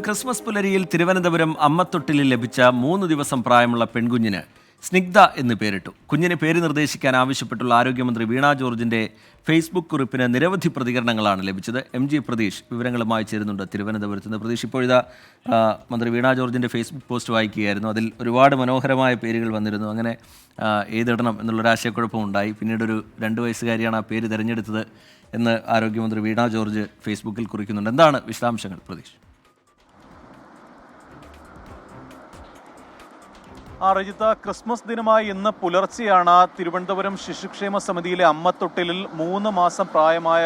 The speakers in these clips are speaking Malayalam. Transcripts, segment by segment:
ക്രിസ്മസ് പുലരിയിൽ തിരുവനന്തപുരം അമ്മത്തൊട്ടിലിൽ ലഭിച്ച മൂന്ന് ദിവസം പ്രായമുള്ള പെൺകുഞ്ഞിന് സ്നിഗ്ധ എന്ന് പേരിട്ടു. കുഞ്ഞിനെ പേര് നിർദ്ദേശിക്കാൻ ആവശ്യപ്പെട്ടുള്ള ആരോഗ്യമന്ത്രി വീണ ജോർജിന്റെ ഫേസ്ബുക്ക് കുറിപ്പിന് നിരവധി പ്രതികരണങ്ങളാണ് ലഭിച്ചത്. എം ജി പ്രതീഷ് വിവരങ്ങളുമായി ചേരുന്നുണ്ട് തിരുവനന്തപുരത്ത് നിന്ന്. പ്രതീഷ് ഇപ്പോഴിതാ മന്ത്രി വീണ ജോർജിന്റെ ഫേസ്ബുക്ക് പോസ്റ്റ് വായിക്കുകയായിരുന്നു. അതിൽ ഒരുപാട് മനോഹരമായ പേരുകൾ വന്നിരുന്നു. അങ്ങനെ ഏതിടണം എന്നുള്ളൊരു ആശയക്കുഴപ്പമുണ്ടായി പിന്നീട് ഒരു രണ്ട് വയസ്സുകാരിയാണ് ആ പേര് തിരഞ്ഞെടുത്തത് എന്ന് ആരോഗ്യമന്ത്രി വീണ ജോർജ് ഫേസ്ബുക്കിൽ കുറിക്കുന്നുണ്ട്. എന്താണ് വിശദാംശങ്ങൾ പ്രതീഷ്? രജിത ക്രിസ്മസ് ദിനമായി ഇന്ന് പുലർച്ചെയാണ് തിരുവനന്തപുരം ശിശുക്ഷേമ സമിതിയിലെ അമ്മത്തൊട്ടിലിൽ മൂന്ന് മാസം പ്രായമായ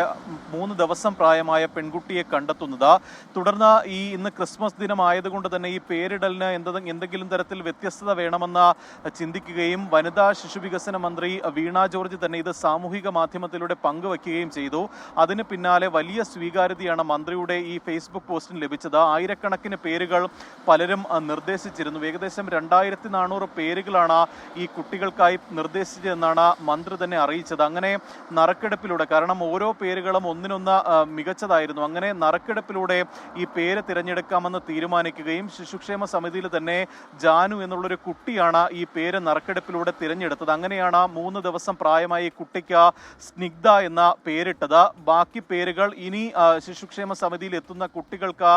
മൂന്ന് ദിവസം പ്രായമായ പെൺകുട്ടിയെ കണ്ടെത്തുന്നത്. തുടർന്ന് ഈ ഇന്ന് ക്രിസ്മസ് ദിനമായതുകൊണ്ട് തന്നെ ഈ പേരിടലിന് എന്ത എന്തെങ്കിലും തരത്തിൽ വ്യത്യസ്തത വേണമെന്ന് ചിന്തിക്കുകയും വനിതാ ശിശു വികസന മന്ത്രി വീണ ജോർജ് തന്നെ ഇത് സാമൂഹിക മാധ്യമത്തിലൂടെ പങ്കുവയ്ക്കുകയും ചെയ്തു. അതിന് പിന്നാലെ വലിയ സ്വീകാര്യതയാണ് മന്ത്രിയുടെ ഈ ഫേസ്ബുക്ക് പോസ്റ്റിന് ലഭിച്ചത്. ആയിരക്കണക്കിന് പേരുകൾ പലരും നിർദ്ദേശിച്ചിരുന്നു. ഏകദേശം രണ്ടായിരത്തി നാനൂറ് പേരുകളാണ് ഈ കുട്ടികൾക്കായി നിർദ്ദേശിച്ചതെന്നാണ് മന്ത്രി തന്നെ അറിയിച്ചത്. അങ്ങനെ നറുക്കെടുപ്പിലൂടെ കാരണം ഓരോ പേരുകളും ഒന്നിനൊന്ന് മികച്ചതായിരുന്നു. അങ്ങനെ നറുക്കെടുപ്പിലൂടെ ഈ പേര് തിരഞ്ഞെടുക്കാമെന്ന് തീരുമാനിക്കുകയും ശിശുക്ഷേമ സമിതിയിൽ തന്നെ ജാനു എന്നുള്ളൊരു കുട്ടിയാണ് ഈ പേര് നറുക്കെടുപ്പിലൂടെ തിരഞ്ഞെടുത്തത്. അങ്ങനെയാണ് മൂന്ന് ദിവസം പ്രായമായ ഈ കുട്ടിക്ക് സ്നിഗ്ധ എന്ന പേരിട്ടത്. ബാക്കി പേരുകൾ ഇനി ശിശുക്ഷേമ സമിതിയിൽ എത്തുന്ന കുട്ടികൾക്ക്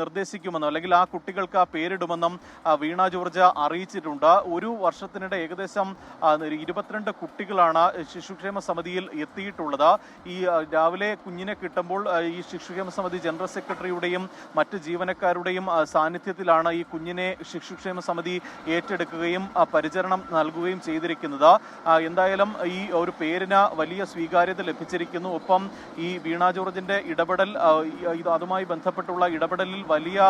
നിർദ്ദേശിക്കുമെന്നും അല്ലെങ്കിൽ ആ കുട്ടികൾക്ക് പേരിടുമെന്നും വീണ ജോർജ് അറിയിച്ചിട്ടുണ്ട്. ഒരു വർഷത്തിനിടെ ഏകദേശം ഇരുപത്തിരണ്ട് കുട്ടികളാണ് ശിശുക്ഷേമ സമിതിയിൽ എത്തിയിട്ടുള്ളത്. ഈ രാവിലെ കുഞ്ഞിനെ കിട്ടുമ്പോൾ ഈ ശിശുക്ഷേമ സമിതി ജനറൽ സെക്രട്ടറിയുടെയും മറ്റ് ജീവനക്കാരുടെയും സാന്നിധ്യത്തിലാണ് ഈ കുഞ്ഞിനെ ശിശുക്ഷേമ സമിതി ഏറ്റെടുക്കുകയും പരിചരണം നൽകുകയും ചെയ്തിരിക്കുന്നത്. എന്തായാലും ഈ ഒരു പേരിന് വലിയ സ്വീകാര്യത ലഭിച്ചിരിക്കുന്നു. ഒപ്പം ഈ വീണ ജോർജിന്റെ ഇടപെടൽ അതുമായി ബന്ധപ്പെട്ടുള്ള ഇടപെടലിൽ വലിയ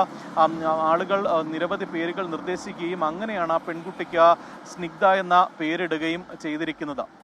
ആളുകൾ നിരവധി പേരുകൾ നിർദ്ദേശിക്കുകയും അങ്ങനെയാണ് ആ പെൺകുട്ടിക്ക് സ്നിഗ്ധ എന്ന പേരിടുകയും ചെയ്തിരിക്കുന്നത്.